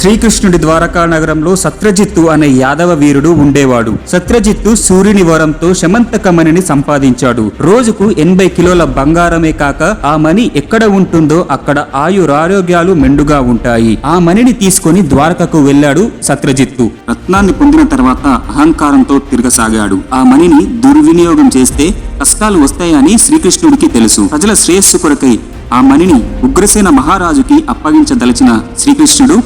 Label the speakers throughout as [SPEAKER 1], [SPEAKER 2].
[SPEAKER 1] శ్రీకృష్ణుడి ద్వారకా నగరంలో సత్రజిత్తు అనే యాదవ వీరుడు ఉండేవాడు. సత్రజిత్తు సూర్యుని వరంతో శమంతకమణిని సంపాదించాడు. రోజుకు ఎనభై కిలోల బంగారమే కాక ఆ మణి ఎక్కడ ఉంటుందో అక్కడ ఆయురారోగ్యాలు మెండుగా ఉంటాయి. ఆ మణిని తీసుకొని ద్వారకకు వెళ్ళాడు సత్రజిత్తు. రత్నాన్ని పొందిన తర్వాత అహంకారంతో తిరగసాగాడు. ఆ మణిని దుర్వినియోగం చేస్తే కష్టాలు వస్తాయని శ్రీకృష్ణుడికి తెలుసు. ప్రజల శ్రేయస్సు కొరకై ఆ మణిని ఉగ్రసేన మహారాజుకి అప్పగించదలిచిన శ్రీకృష్ణుడు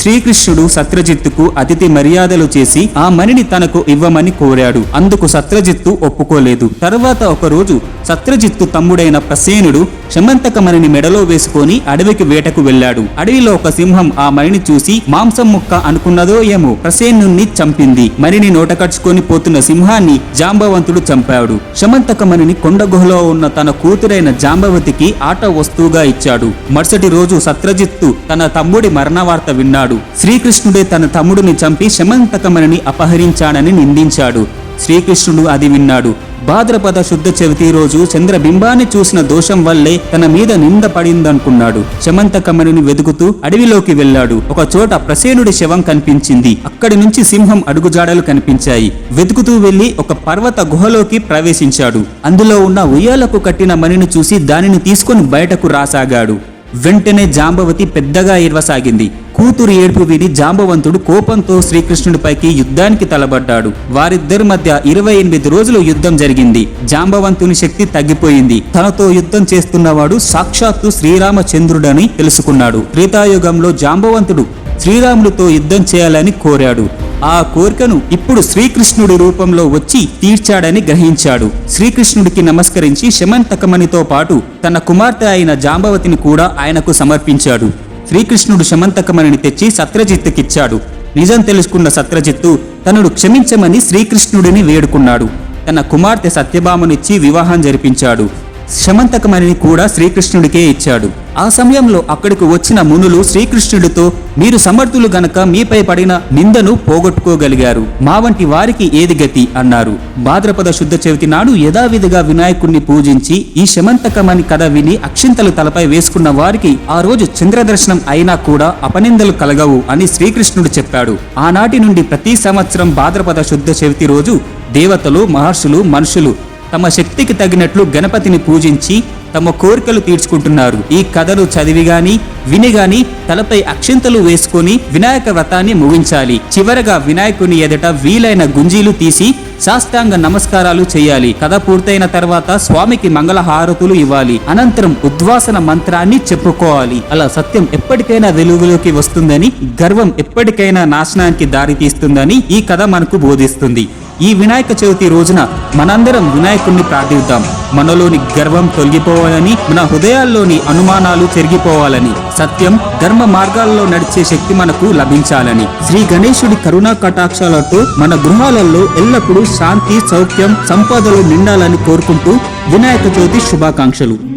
[SPEAKER 1] శ్రీకృష్ణుడు సత్రజిత్తుకు అతిథి మర్యాదలు చేసి ఆ మణిని తనకు ఇవ్వమని కోరాడు. అందుకు సత్రజిత్తు ఒప్పుకోలేదు. తర్వాత ఒకరోజు సత్రజిత్తు తమ్ముడైన ప్రసేనుడు శమంతక మణిని మెడలో వేసుకొని అడవికి వేటకు వెళ్ళాడు. అడవిలో ఒక సింహం ఆ మణిని చూసి మాంసం ముక్క అనుకున్నదో ఏమో ప్రసేనుణ్ణి చంపింది. మణిని నోటకరుచుకొని పోతున్న సింహాన్ని జాంబవంతుడు చంపాడు. శమంతక మణిని కొండ గుహలో ఉన్న తన కూతురైన జాంబవతికి ఆట వస్తువుగా ఇచ్చాడు. మరుసటి రోజు సత్రజిత్తు తన తమ్ముడి మరణ వార్త విన్నాడు. శ్రీకృష్ణుడే తన తమ్ముడిని చంపి శమంతకమణిని అపహరించాడని నిందించాడు. శ్రీకృష్ణుడు అది విన్నాడు. భాద్రపద శుద్ధ చవితి రోజు చంద్రబింబాన్ని చూసిన దోషం వల్లే తన మీద నింద పడిందనుకున్నాడు. శమంతకమణిని వెతుకుతూ అడవిలోకి వెళ్ళాడు. ఒక చోట ప్రసేనుడి శవం కనిపించింది. అక్కడి నుంచి సింహం అడుగుజాడలు కనిపించాయి. వెతుకుతూ వెళ్ళి ఒక పర్వత గుహలోకి ప్రవేశించాడు. అందులో ఉన్న ఉయ్యాలకు కట్టిన మణిని చూసి దానిని తీసుకొని బయటకు రాసాగాడు. వెంటనే జాంబవతి పెద్దగా ఇరవసాగింది. కూతురు ఏడుపు విని జాంబవంతుడు కోపంతో శ్రీకృష్ణుడిపైకి యుద్ధానికి తలబడ్డాడు. వారిద్దరి మధ్య ఇరవై ఎనిమిది రోజులు యుద్ధం జరిగింది. జాంబవంతుని శక్తి తగ్గిపోయింది. తనతో యుద్ధం చేస్తున్నవాడు సాక్షాత్తు శ్రీరామచంద్రుడని తెలుసుకున్నాడు. త్రేతాయుగంలో జాంబవంతుడు శ్రీరాముడితో యుద్ధం చేయాలని కోరాడు. ఆ కోరికను ఇప్పుడు శ్రీకృష్ణుడి రూపంలో వచ్చి తీర్చాడని గ్రహించాడు. శ్రీకృష్ణుడికి నమస్కరించి శమంతకమణితో పాటు తన కుమార్తె అయిన జాంబవతిని కూడా ఆయనకు సమర్పించాడు. శ్రీకృష్ణుడు శమంతకమణిని తెచ్చి సత్రజిత్తుకిచ్చాడు. నిజం తెలుసుకున్న సత్రజిత్తు తనను క్షమించమని శ్రీకృష్ణుడిని వేడుకున్నాడు. తన కుమార్తె సత్యభామనిచ్చి వివాహం జరిపించాడు. శమంతకమణిని కూడా శ్రీకృష్ణుడికే ఇచ్చాడు. ఆ సమయంలో అక్కడికి వచ్చిన మునులు శ్రీకృష్ణుడితో మీరు సమర్థులు గనక మీపై పడిన నిందను పోగొట్టుకోగలిగారు. మా వంటి వారికి ఏది గతి? అన్నారు. భాద్రపద శుద్ధ చవితి నాడు యథావిధిగా వినాయకుణ్ణి పూజించి ఈ శమంతకమణి కథ విని అక్షింతలు తలపై వేసుకున్న వారికి ఆ రోజు చంద్రదర్శనం అయినా కూడా అపనిందలు కలగవు అని శ్రీకృష్ణుడు చెప్పాడు. ఆనాటి నుండి ప్రతి సంవత్సరం భాద్రపద శుద్ధ చవితి రోజు దేవతలు మహర్షులు మనుషులు తమ శక్తికి తగినట్లు గణపతిని పూజించి తమ కోరికలు తీర్చుకుంటున్నారు. ఈ కథలు చదివి గాని విని గాని తలపై అక్షింతలు వేసుకొని వినాయక వ్రతాన్ని ముగించాలి. చివరగా వినాయకుని ఎదుట వీలైన గుంజీలు తీసి సాష్టాంగ నమస్కారాలు చేయాలి. కథ పూర్తయిన తర్వాత స్వామికి మంగళ హారతులు ఇవ్వాలి. అనంతరం ఉద్వాసన మంత్రాన్ని చెప్పుకోవాలి. అలా సత్యం ఎప్పటికైనా వెలుగులోకి వస్తుందని గర్వం ఎప్పటికైనా నాశనానికి దారితీస్తుందని ఈ కథ మనకు బోధిస్తుంది. ఈ వినాయక చవితి రోజున మనందరం వినాయకుణ్ణి ప్రార్థిద్దాం. మనలోని గర్వం తొలగిపోవాలని మన హృదయాల్లోని అనుమానాలు చెరిగిపోవాలని సత్యం ధర్మ మార్గాల్లో నడిచే శక్తి మనకు లభించాలని. శ్రీ గణేశుడి కరుణా కటాక్షాలతో మన గృహాలలో ఎల్లప్పుడూ శాంతి సౌఖ్యం సంపదలు నిండాలని కోరుకుంటూ వినాయక చవితి శుభాకాంక్షలు.